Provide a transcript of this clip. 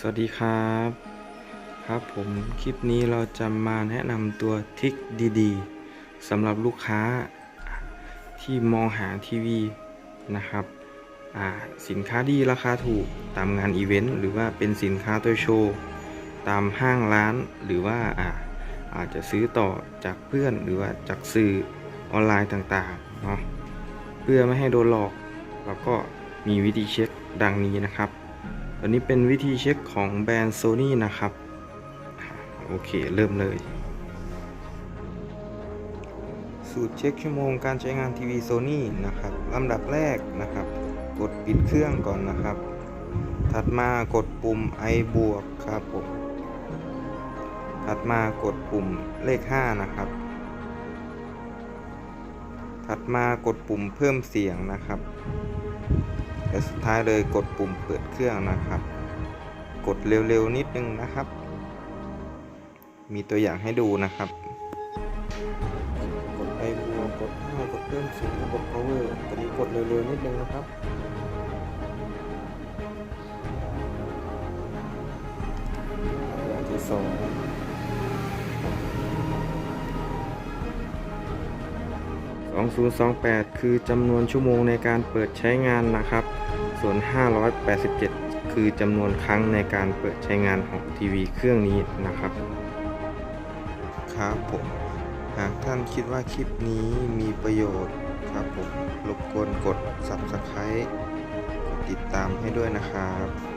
สวัสดีครับ ครับผมคลิปนี้เราจะมาแนะนำตัวทิกดีๆสำหรับลูกค้าที่มองหาทีวีนะครับอ่าสินค้าดีราคาถูกตามงานอีเวนต์หรือว่าเป็นสินค้าตัวโชว์ตามห้างร้านหรือว่าอาอาจจะซื้อต่อจากเพื่อนหรือว่าจากสื่อออนไลน์ต่างๆเนาะเพื่อไม่ให้โดนหลอกเราก็มีวิธีเช็คดังนี้นะครับ อันนี้เป็นวิธีเช็คของแบรนด์ Sony นะครับ โอเค เริ่มเลย สูตรเช็คชั่วโมงการใช้งานทีวี Sony นะครับลำดับแรกนะครับ กดปิดเครื่องก่อนนะครับ ถัดมากดปุ่ม i บวกครับผมถัดมากดปุ่มเลข 5 นะครับ ถัดมากดปุ่มเพิ่มเสียงนะครับ และสุดท้ายเลยกดปุ่มเปิดเครื่องนะครับ กดเร็วๆนิดนึงนะครับ มีตัวอย่างให้ดูนะครับ กดไอบัวกด5กดเพิ่มเสียงกด power ตอนนี้กดเร็วๆนิดนึงนะครับอางที่สอง 2028 คือจำนวนชั่วโมงในการเปิดใช้งานนะครับ ส่วน 587 คือจำนวนครั้งในการเปิดใช้งานของทีวีเครื่องนี้นะครับ ครับผม หากท่านคิดว่าคลิปนี้มีประโยชน์ครับผมรบกวนกด Subscribe กดติดตามให้ด้วยนะครับ